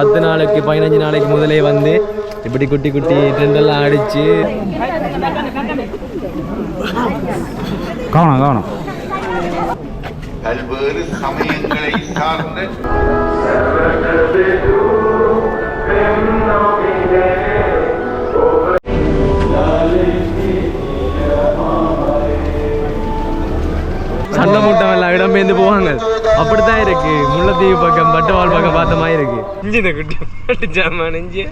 பத்து நாளைக்கு பதினஞ்சு நாளைக்கு முதலே வந்து இப்படி குட்டி குட்டி ட்ரெண்டெல்லாம் அடிச்சு. கவனம் கவனம். பல்வேறு சமயங்களை சார்ந்த சண்டை மூட்டம் எல்லாம் இடம்பெயர்ந்து போவாங்க. அப்படித்தான் இருக்கு. முல்லைத்தீவு பக்கம் பட்டுவால் பக்கம் பார்த்த மாதிரி இருக்கு. இஞ்சி இந்த குட்டி ஜாமான் இஞ்சி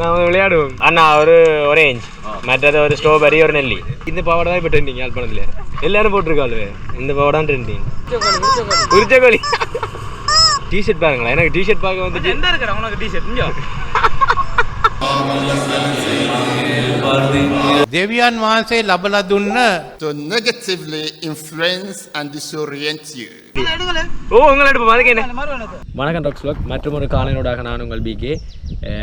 நாம விளையாடுவோம். அண்ணா ஒரு ஒரேஞ்ச் மற்றது ஒரு ஸ்ட்ராபெரி ஒரு நெல்லி. இந்த பாவாடை தான் இப்போ ட்ரெண்டிங் யாழ்ப்பாணத்தில். எல்லாரும் போட்டிருக்காள் இந்த பாவாடை தான் ட்ரெண்டிங் உரிச்ச கோழி டிஷர்ட் பாருங்களேன். எனக்கு டிஷர்ட் பார்க்க வந்துட்டு எந்த இருக்கிற உனக்கு டிஷர்ட் இங்க. දෙවියන් වහන්සේ ලබල දුන්න to negatively influence and disorient you. ஓ உங்களை எடுப்போம். அதுக்கு என்ன? வணக்கம் டாக்ஸ் வ்ளாக் மற்றும் ஒரு காலையினோடாக நான் உங்கள் பிகே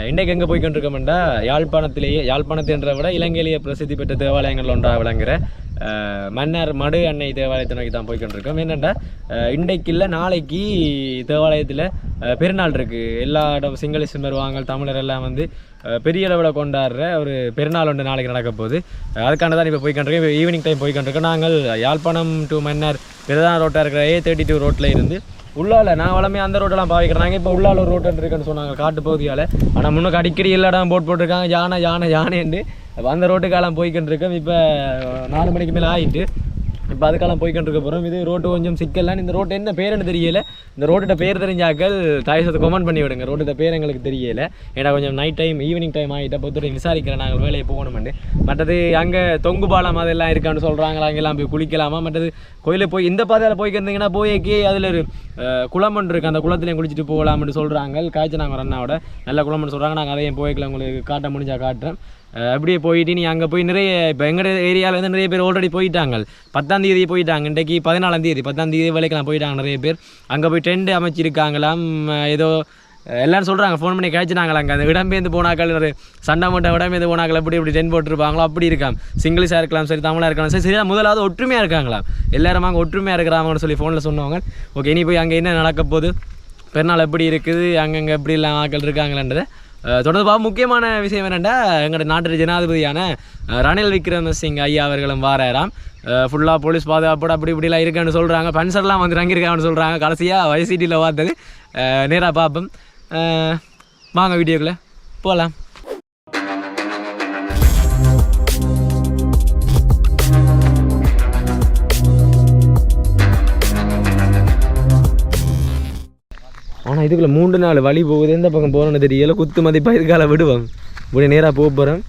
இன்றைக்கு எங்கே போய் கொண்டிருக்கோம்டா யாழ்ப்பாணத்திலேயே யாழ்ப்பாணத்தின்றதை விட இலங்கையிலேயே பிரசித்தி பெற்ற தேவாலயங்கள் ஒன்றாக விளங்குற மன்னர் மடு அன்னை தேவாலயத்தை நோக்கி தான் போய் கொண்டிருக்கோம். என்னென்னா இன்றைக்கு இல்லை நாளைக்கு தேவாலயத்தில் பெருநாள் இருக்குது எல்லா இடம் சிங்களீஸ் வருவாங்க தமிழர் எல்லாம் வந்து பெரிய அளவில் கொண்டாடுற ஒரு பெருநாள் ஒன்று நாளைக்கு நடக்க போகுது. அதுக்கான தான் இப்போ போய் கொண்டிருக்கோம். இப்போ ஈவினிங் டைம் போய் கொண்டிருக்கோம். நாங்கள் யாழ்ப்பாணம் டு மன்னர் பிரதான ரோட்டாக இருக்கிற ஏ தேர்ட்டி டூ ரோட்டில் இருந்து. உள்ளால நான் வளமே அந்த ரோட்டெல்லாம் பாவிக்கிறாங்க இப்போ உள்ளால ஒரு ரோட்டு இருக்குன்னு சொன்னாங்க காட்டு பகுதியால். ஆனால் முன்னுக்கு அடிக்கடி எல்லா போட் போட்டிருக்காங்க. யானை யானை யானைன்னு. அந்த அந்த ரோட்டுக்கெல்லாம் போய்கிட்டு இருக்கோம். இப்போ நாலு மணிக்கு மேலே ஆயிட்டு. இப்போ அதுக்கெல்லாம் போய்க்கிட்டு இருக்க போகிறோம் இது ரோட்டு கொஞ்சம் சிக்கல்லாம் இந்த ரோட்டு என்ன பேருன்னு தெரியல. இந்த ரோட்டோட பேர் தெரிஞ்சாக்கள் தயசத்தை கமெண்ட் பண்ணி விடுங்க. ரோட்டோட பேர் எங்களுக்கு தெரியல. ஏன்னா கொஞ்சம் நைட் டைம் ஈவினிங் டைம் ஆகிட்ட பொறுத்தவரை விசாரிக்கிறேன். நாங்கள் வேலையை போகணுமெண்டு மற்றது அங்கே தொங்கு பாலம் அதெல்லாம் இருக்கான்னு சொல்கிறாங்களா அங்கெல்லாம் போய் குளிக்கலாமா? மற்றது கோயிலில் போய் இந்த பாதையில் போய்க்கிருந்தீங்கன்னா போய்க்கே அதில் ஒரு குளம் ஒன்று இருக்குது அந்த குளத்திலையும் குளிச்சுட்டு போகலாம்னு சொல்கிறாங்க காய்ச்சி நாங்கள் அண்ணாவோட. நல்ல குளம்னு சொல்கிறாங்க நாங்கள் அதையும் போய்க்கலாம். உங்களுக்கு காட்ட முடிஞ்சால் காட்டுறேன். அப்படியே போயிட்டு நீ அங்கே போய் நிறைய இப்போ எங்கள் ஏரியாவில் வந்து நிறைய பேர் ஆல்ரெடி போயிட்டாங்க. பத்தாம் தேதி போயிட்டாங்க. இன்றைக்கு பதினாலாம் தேதி பத்தாம் தேதி வேலைக்கெல்லாம் போயிட்டாங்க நிறைய பேர். அங்கே போய் டென்ட் அமைச்சிருக்காங்களாம் ஏதோ எல்லாரும் சொல்கிறாங்க ஃபோன் பண்ணி கேச்சுனாங்களா அங்கே. அந்த இடம்பெயர்ந்து போனாக்கள் ஒரு சண்டை மட்டும் இடம்பெயர்ந்து போனாக்கள் எப்படி இப்படி டென் போட்டிருப்பாங்களோ அப்படி இருக்காம். சிங்கிள்ஸாக இருக்கலாம் சரி தமிழாக இருக்கலாம் சரி சரியா முதலாவது ஒற்றுமையாக இருக்காங்களாம். எல்லாரும் அங்கே ஒற்றுமையாக இருக்கிறாங்கன்னு சொல்லி ஃபோனில் சொன்னவங்க. ஓகே இனி போய் அங்கே என்ன நடக்க போகுது? பெருநாள் எப்படி இருக்குது? அங்கங்கே எப்படி எல்லாம் ஆக்கள் இருக்காங்களான்றதை தொடர்பாக முக்கியமான விஷயம் என்னென்னா எங்களோட நாட்டு ஜனாதிபதியான ரணில் விக்ரமசிங் ஐயா அவர்களும் வாராராம். ஃபுல்லாக போலீஸ் பாதுகாப்போட அப்படி இப்படிலாம் இருக்குன்னு சொல்கிறாங்க பன்சர்லாம் வந்து இறங்கியிருக்காங்கன்னு சொல்கிறாங்க கடைசியாக வைசிட்டியில் பார்த்தது. நேராக பார்ப்போம். வாங்க வீடியோக்குள்ளே போகலாம் இதுக்குள்ளே மூன்று நாள் வழி போகுது. எந்த பக்கம் போகிறோன்னு தெரியல. குத்து மதிப்பாக இதுக்கால விடுவாங்க இப்படியே நேராக போக போகிறோம்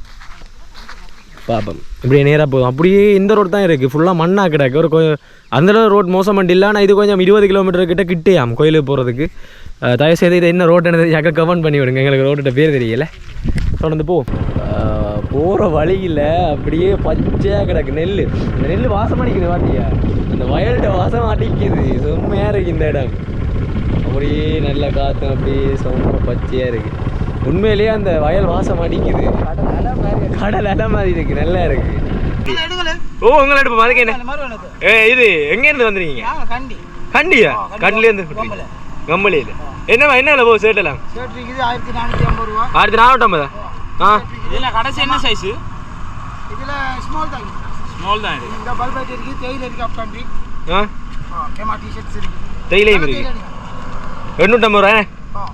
பார்ப்போம் இப்படியே நேராக போதும். அப்படியே இந்த ரோடு தான் இருக்குது ஃபுல்லாக மண்ணாக கிடக்கு. ஒரு கொ- அந்த ரோட் மோசம் பண்ணி இல்லை. ஆனால் இது கொஞ்சம் இருபது கிலோமீட்டர் கிட்ட கிட்டேயாம். கோயிலுக்கு போகிறதுக்கு தயவுசெய்து இதை என்ன ரோட் என்ன யாக்க கமெண்ட் பண்ணி விடுங்க. எங்களுக்கு ரோட்டோட பேர் தெரியல. தொடர்ந்து போ போகிற வழியில் அப்படியே பச்சையாக கிடக்கு. நெல் இந்த நெல் வாசம் அடிக்குது வாட்டியா அந்த வயல்கிட்ட வாசம் அடிக்குது செம்மையாக இருக்குது இந்த இடம். அப்படியே நல்ல காற்று அப்படியே செம்ம பச்சையாக இருக்குது உண்மையிலேயே அந்த வயல் வாசம் அடிக்குது. கடல் அலை மாதிரி இருக்கு நல்லா இருக்கு. ஓ உங்களை எடுப்போம். அதுக்கு என்ன? ஏ இது எங்க இருந்து வந்துருக்கீங்க? கண்டியா? கண்டில இருந்து கம்பளியில. என்ன என்ன விலை போகுது சேட்டெல்லாம்? ஆயிரத்தி நானூற்றி ஐம்பது ரூபா. ஆயிரத்தி நானூற்றி ஐம்பதா ஆ? இதில் கடைசி என்ன சைஸ் இதில் ஸ்மால் தான் ஸ்மால் தான் இந்த பல்பேட் இருக்குது தேயிலை இருக்குது அப் கண்ட்ரி ஆ கேமா டிஷர்ட்ஸ் இருக்குது தேயிலையும் இருக்கு. எண்ணூற்றம்பது ரூபா ஆ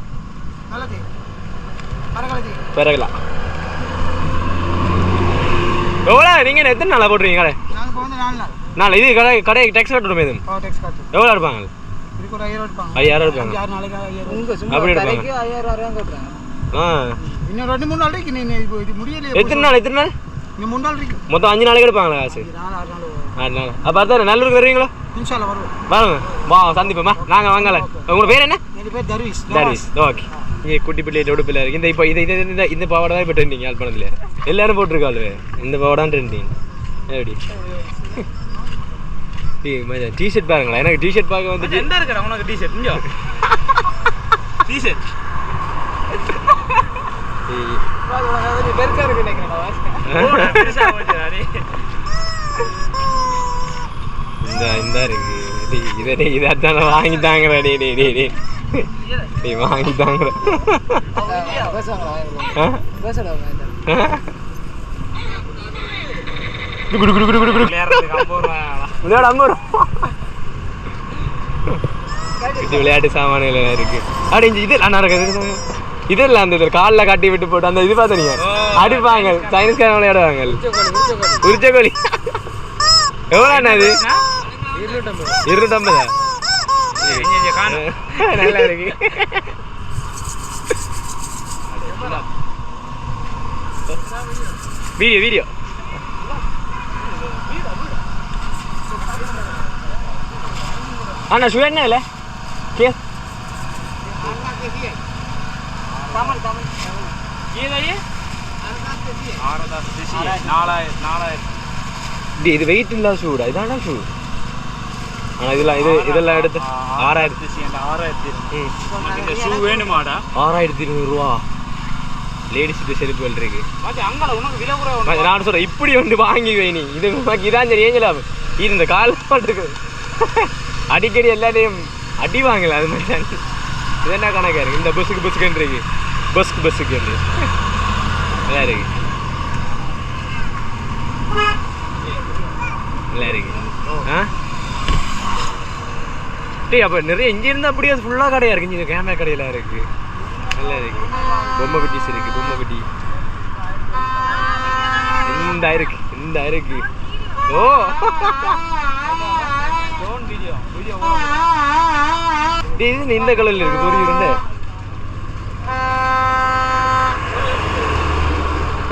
நல்ல தேயிலை கரகலை தேயிலை பிறகுலாம் எவ்வளோ நீங்கள் எத்தனை நாளாக போட்டுருக்கீங்க கடை? நாலு இது கடை கடை டேக்ஸ் கட்டணும் காட்டு எவ்வளோ ஒரு ஐயாயிரம் நாளைக்கு உங்கள் அப்படி கட்டுறாங்க. ஆ. இன்னும் ரெண்டு மூணு நாள் இருக்கு. நீ நீ இப்போ இது முடியலையே எத்தனை நாள் எத்தனை நாள்? மொத்தம் அஞ்சு நாளைக்கு எடுப்பாங்களா காசு? நாள் அப்போ அதான் நல்லூருக்கு வருவீங்களோ? இன்ஷால்ல வருவோம். வாங்க வா சந்திப்போம்மா. நாங்கள் வாங்கல உங்களோட பேர் என்ன? என் பேர் தர்வீஸ் தர்வீஸ் ஓகே. இங்கே குட்டி பிள்ளை இருக்கு. இந்த இப்போ இது இது இந்த இந்த பாவாடை தான் இப்போ ட்ரெண்டிங் யாழ்ப்பாணத்தில். எல்லாரும் போட்டிருக்காள் இந்த பாவாடை தான் ட்ரெண்டிங் எப்படி? டிஷர்ட் பாருங்களா எனக்கு டிஷர்ட் பார்க்க வந்துட்டு எந்த இருக்கிற? உனக்கு டிஷர்ட் இங்க. டிஷர்ட் இருக்கு நினைக்கிறேன். இந்த இந்த இருக்கு இது இதை இதை தானே வாங்கிட்டாங்க டே டே டே டே நீ வாங்கிட்டாங்க குடு குடு குடு குடு குடு விளையாட ஐம்பது ரூபா. இது விளையாட்டு சாமான்கள் இருக்கு. அப்படி இந்த இது அண்ணா இருக்கு இதெல்லாம் அந்த இதில் காலில் கட்டி விட்டு போட்டு அந்த இது பார்த்தீங்க அடிப்பாங்க. சைனீஸ்காரன் விளையாடுவாங்க. உரிச்சக்கோழி எவ்வளோ அண்ணா இது? இருநூற்றம்பதா நல்லா இருக்கு. Video video. அண்ணா ஷூ என்ன இல்லை கே இது இது வெயிட் இல்லாத ஷூடா இதான ஷூ இதெல்லாம் இது இதெல்லாம் எடுத்து ஆறாயிரத்தி ம். ஷூ வேணுமாடா? ஆறாயிரத்தி இருநூறுவா. லேடிஸ் இருக்கு. உனக்கு விலை ம- நான் சொல்றேன் இப்படி ஒன்று வாங்கி வை நீ இது உனக்கு இதான் சரி ஏஞ்சலா இது இந்த கால் பாட்டுக்கு அடிக்கடி எல்லாத்தையும் அடி வாங்கல அது மாதிரி இது என்ன கணக்கா இருக்கு? இந்த பஸ்ஸுக்கு பஸ்ஸுக்கு இருக்கு. பஸ்க்கு பஸ்ஸுக்கு நல்லா இருக்கு. நல்லா இருக்கு. ஆ? டேய் அப்போ நிறைய இங்கே இருந்தால் அப்படியே ஃபுல்லாக கடையாக இருக்கு. இங்கே கேமரா கடையில் இருக்குது நல்லா இருக்கு. பொம்மை குட்டிஸ் இருக்குது பொம்மை குட்டி இந்த இருக்கு இந்த இருக்கு. ஓ. இது இந்த கலர்ல இருக்கு பொறி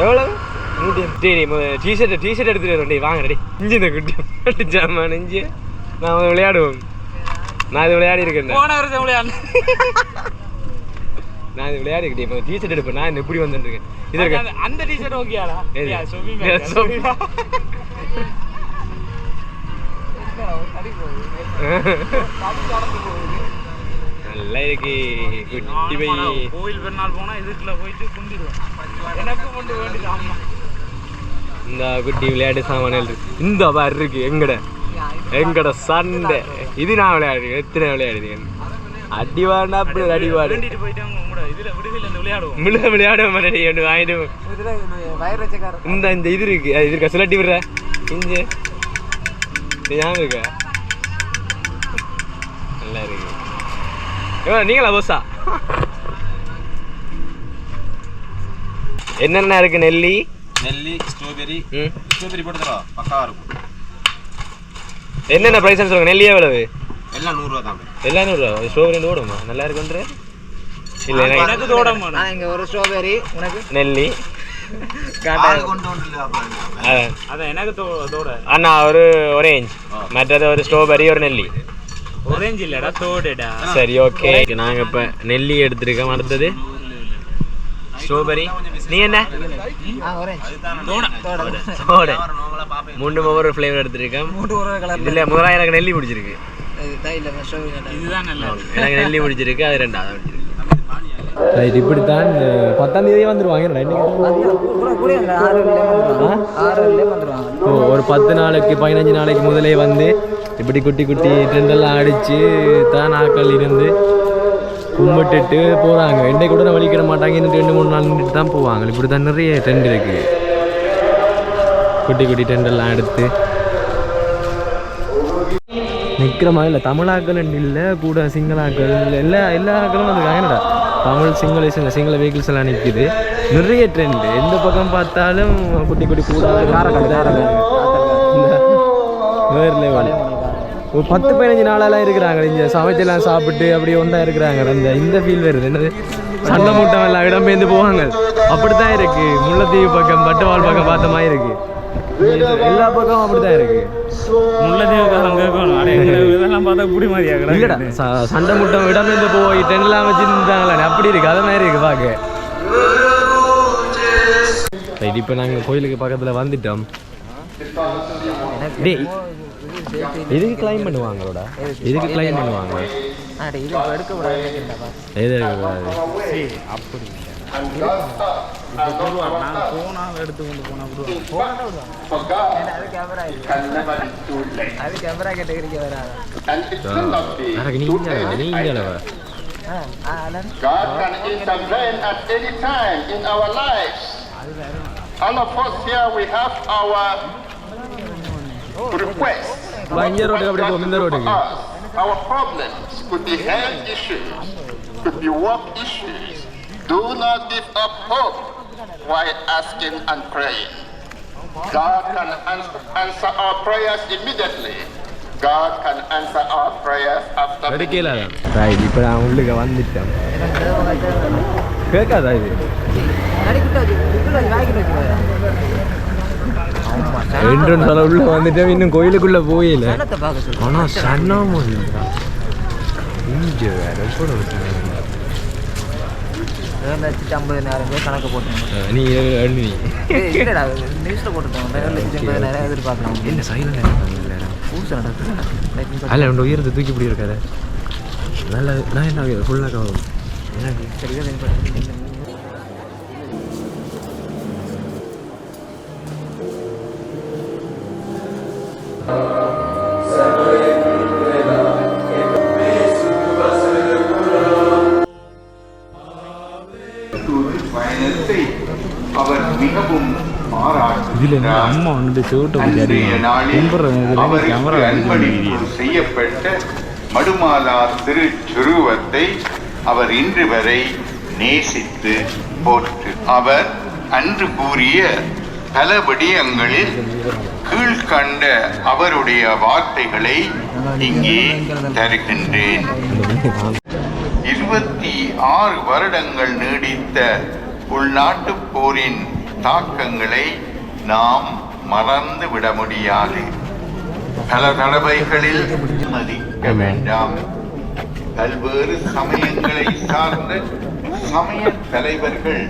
எவ்வளவு? நூற்றி டிஷர்ட் டிஷர்ட் எடுத்துட்டு வரேன் டேய் வாங்க ரெடி இஞ்சி இந்த குட்டி ஜாமான் இஞ்சி. நான் விளையாடுவோம். நான் இது விளையாடி இருக்கேன். போன வருஷம் விளையாடு. நான் இது விளையாடி இருக்கேன். இப்போ டிஷர்ட் எடுப்பேன். நான் எப்படி வந்துட்டு இருக்கேன். இது இருக்கு? அந்த டிஷர்ட் ஓகேடா. நல்லா இருக்கு. குட்டி பை கோவில் பெருநாள் போனா இதுக்குள்ள போயிட்டு குண்டிடுவேன் எனக்கு கொண்டு வேண்டியது ஆமா இந்த குட்டி விளையாட்டு சாமான்கள் இருக்கு. இந்த பாரு இருக்கு. எங்கட? எங்கட சண்டை. இது நான் விளையாடு எத்தனை விளையாடுறேன்? அடி வாடா அப்படி அடி வாடு. முள்ள விளையாட மாட்டேன் ஒன்று வாங்கிட்டு இந்த இந்த இது இருக்கு. அது இது இருக்கா? சுழட்டி விடுற. இஞ்ச ஞாபகம் இருக்கா? நல்லா இருக்கு. நீங்களா போஸா என்னென்ன இருக்கு நெல்லி? நெல்லி ஸ்ட்ராபெரி ம். ஸ்ட்ராபெரி போட்டு தரவா பக்காவா இருக்கும். என்னென்ன ப்ரைஸ் சொல்லுங்க நெல்லி எவ்வளவு எல்லாம் நூறுரூவா தான். எல்லாம் நூறுரூவா ஸ்ட்ராபெரி ஓடுமா நல்லா இருக்குன்ற இல்லை எனக்கு தோடம் இங்க ஒரு ஸ்ட்ராபெரி உனக்கு? நெல்லி. அண்ணா ஒரு ஒரேஞ்ச் மற்றது ஒரு ஸ்ட்ராபெரி ஒரு நெல்லி. ஒரேஞ்ச் இல்லடா தோடுடா. சரி ஓகே நாங்க இப்ப நெல்லி எடுத்திருக்கோம் அடுத்தது? ஸ்ட்ராபெரி நீ என்ன? சோட மூணு ஒவ்வொரு ஃப்ளேவர் எடுத்திருக்கேன். இதுல முதல்ல எனக்கு நெல்லி பிடிச்சிருக்கு. இதுதான் நல்லா எனக்கு நெல்லி பிடிச்சிருக்கு அது ரெண்டாவது பிடிச்சிருக்கு. ரைட் இப்படித்தான் பத்தாம் தேதி வந்துருவாங்க. ஓ ஒரு பத்து நாளைக்கு பதினஞ்சு நாளைக்கு முதலே வந்து இப்படி குட்டி குட்டி ட்ரெண்டெல்லாம் அடித்து தான் ஆட்கள் இருந்து கும்பிட்டுட்டு போகிறாங்க என்னை கூட வலிக்கிற மாட்டாங்க. இன்னும் ரெண்டு மூணு நாள் நின்றுட்டு தான் போவாங்க. இப்படி தான் நிறைய ட்ரெண்ட் இருக்குது குட்டி குட்டி ட்ரெண்டெல்லாம் எடுத்து. நிற்கிற மாதிரி இல்லை. தமிழாக்கள் இல்லை கூட சிங்களாக்கள் எல்லா எல்லா ஆக்களும் வந்துருக்காங்க என்னடா? தமிழ் சிங்கள சிங்கள சிங்கள வெஹிக்கிள்ஸ் எல்லாம் நிற்கிது நிறைய ட்ரெண்டு எந்த பக்கம் பார்த்தாலும் குட்டி குட்டி கூட வேறு லெவல் ஒரு பத்து பதினஞ்சு நாளெல்லாம் இருக்கிறாங்க. இங்கே சமைச்செல்லாம் சாப்பிட்டு அப்படியே ஒன்றா இருக்கிறாங்க. அந்த இந்த ஃபீல் வருது. என்னது? சண்டை மூட்டம் எல்லாம் இடம்பெயர்ந்து போவாங்க. அப்படித்தான் இருக்கு. முல்லைத்தீவு பக்கம் பட்டுவால் பக்கம் பார்த்த மாதிரி இருக்கு. எல்லா பக்கமும் அப்படித்தான் இருக்கு. சண்டை முட்டம் இடமேந்து போய் டென்லாம் வச்சுருந்தாங்களே அப்படி இருக்கு. அது மாதிரி இருக்கு பார்க்க ரைட் இப்போ நாங்கள் கோயிலுக்கு பக்கத்தில் வந்துட்டோம். டேய் இதுக்கு கிளைம் பண்ணுவாங்களோடா? இதுக்கு கிளைம் பண்ணுவாங்க இது எடுக்க கூடாது எது இருக்கக்கூடாது நான் போனா எடுத்து கொண்டு போனா அது கேமரா அது கேமரா கேட்டகரிக்கு வராது எனக்கு நீ இங்கே நீ இங்கே God can intervene at any time in our lives. All of us here, we have our requests. இங்கே ரோட்டுக்கு அப்படி போகும் இந்த ரோட்டுக்கு us. Our problems could be health issues, could be work issues. Do not give up hope while asking and praying. God can answer, answer our prayers immediately. God can answer our prayers after எடுக்கல right இப்போ நான் உள்ளுக்கு வந்துட்டேன் கேட்காதா இது entrance உள்ள வந்துட்டேன் இன்னும் கோயிலுக்குள்ள போயில ஆனா சன்னமும் இல்லைடா இங்கே வேற கூட லட்சத்தி ஐம்பதினாயிரம் பேர் கணக்கு நீ இல்லடா நியூஸில் போட்டுருக்கோம் ஏழு லட்சத்தி ஐம்பதினாயிரம் எதிர்பார்க்கலாம் என்ன சைலண்ட் பூசை நடக்குது. அல்ல உன் உயரத்தை தூக்கி இப்படி இருக்காரு நல்ல நான் என்ன ஃபுல்லாக எனக்கு அம்மா வந்து அன்பளிப்பு செய்யப்பட்ட மடுமாலா திருச்சுருவத்தை அவர் இன்று வரை நேசித்து போற்று. அவர் அன்று கூறிய பல விடயங்களில் கண்ட அவருடைய வார்த்தைகளை இங்கே தருகின்றேன். இருபத்தி ஆறு வருடங்கள் நீடித்த உள்நாட்டுப் போரின் தாக்கங்களை நாம் மறந்து விட முடியாது. பல தடவைகளில் மதிக்க வேண்டாம். பல்வேறு சமயங்களை சார்ந்த சமய தலைவர்கள்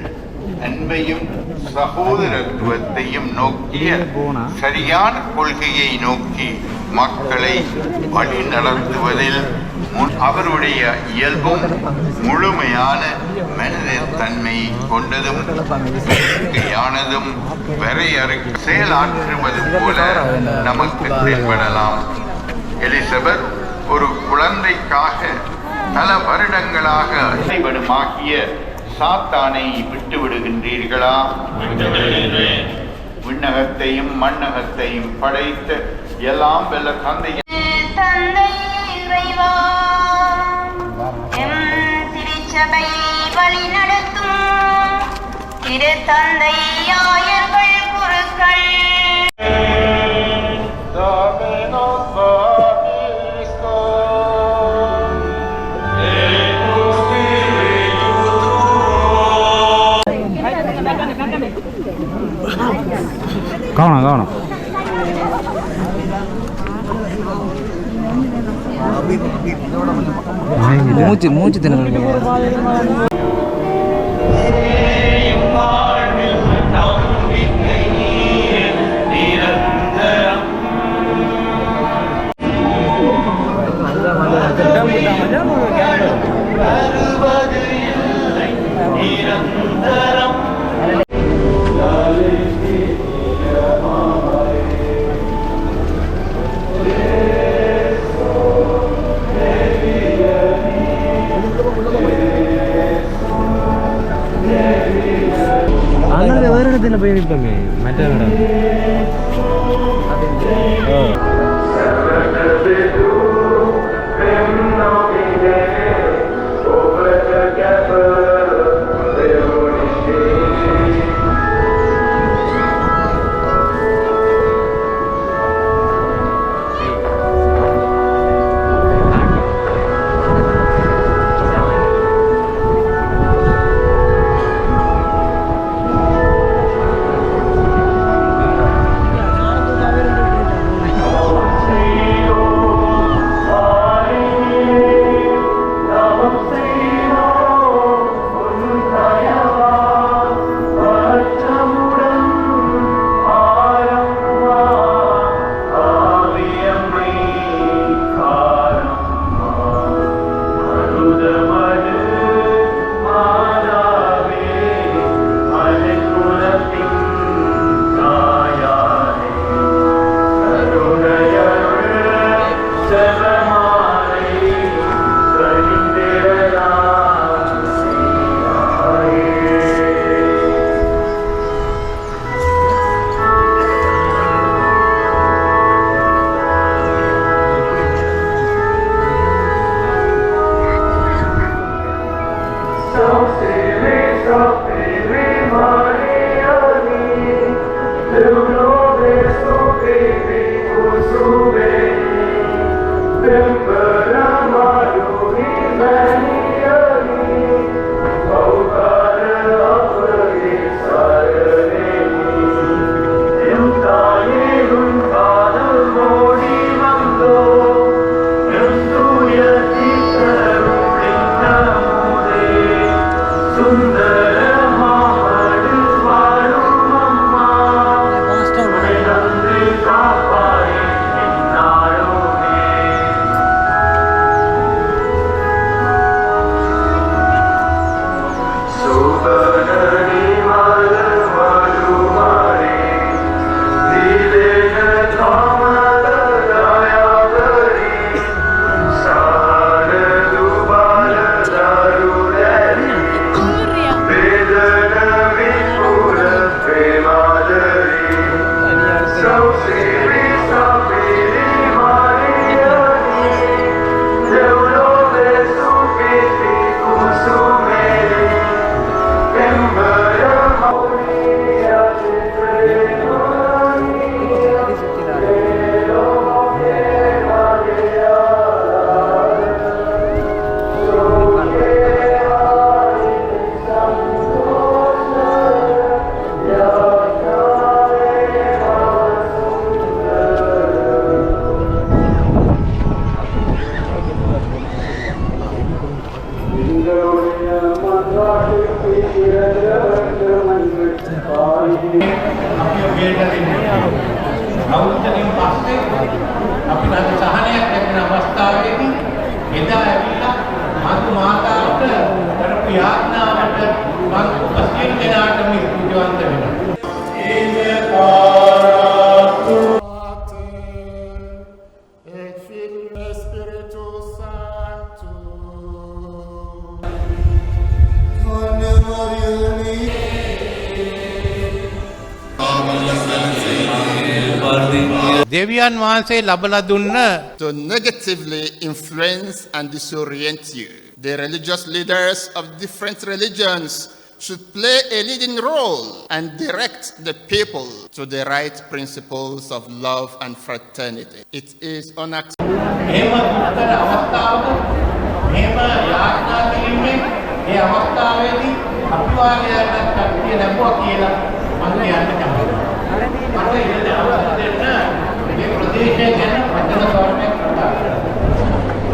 அன்பையும் சகோதரத்துவத்தையும் நோக்கிய சரியான கொள்கையை நோக்கி மக்களை வழி நடத்துவதில் அவருடைய இயல்பும் முழுமையான மனித தன்மை கொண்டதும் இயற்கையானதும் வரையறை செயலாற்றுவது போல நமக்கு தென்படலாம். எலிசபெத் ஒரு குழந்தைக்காக பல வருடங்களாக அனைவருமாகிய சாத்தானை விட்டு விடுகின்றீர்களா விண்ணகத்தையும் மண்ணகத்தையும் படைத்த எல்லாம் வெல்ல தந்தை தந்தை இறைவா. எம் திருச்சபையை வழிநடத்தும். திரு தந்தை கவனம் கவனம். மூச்சு மூச்சு திணறல். දෙවියන් වහන්සේ ලබලා දුන්න to negatively influence and disorient you. The religious leaders of different religions should play a leading role and direct the people to the right principles of love and fraternity. It is unacceptable. ප්‍රදේශය ගැන වචන ස්වරූපයක් කතා කරන්න.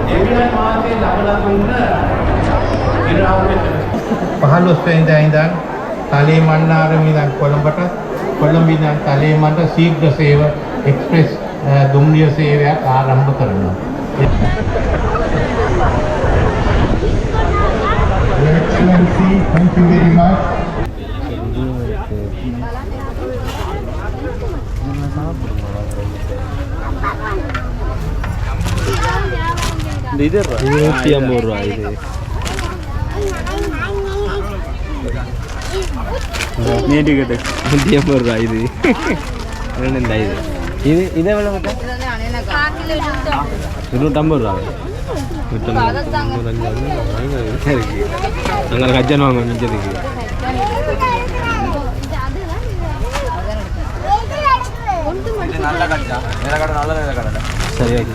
දෙවියන් වහන්සේ ලබලා දුන්න ඉරාවුවේ පහළොස් වෙනිදා ඉඳන් තලේ මන්නාරම ඉඳන් කොළඹට කොළඹ ඉඳන් තලේ මන්ට ශීඝ්‍ර සේව එක්ස්ප්‍රෙස් අ, දුම්රිය සේවයක් ආරම්භ කරනවා. Your Excellency, thank you very much. இது நூற்றி ஐம்பது ரூபா இது. நீட்டுக்கிட்டு. நூற்றி ஐம்பது ரூபா இது. ரெண்டு இந்த இது. இது இதை எவ்வளோ இருநூற்றம்பது ரூபா. நூற்றம்பது இருக்கு. அங்கே கஜன் வாங்க மிச்சதுக்கு நல்ல கட்டா. கடை நல்ல வேற கடை சரி ஓகே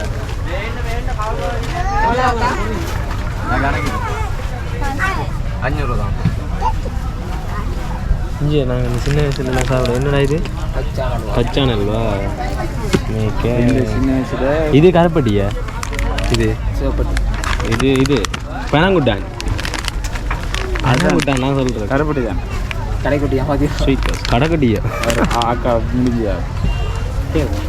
நான் கணக்கு அஞ்சூறு தான் இங்கே நாங்கள் சின்ன வயசுல சாப்பிடுவோம் என்னடா இது? கச்சான் அல்வா சின்ன வயசுல இது கருப்பட்டியா? இது? இது இது. பனங்குட்டான். பனங்குட்டான் நான் சொல்கிறேன் கருப்பட்டி தான் கடைக்குட்டியா ஸ்வீட் கடைக்குட்டியா? ஆக்கா முடிஞ்சியா? Yeah.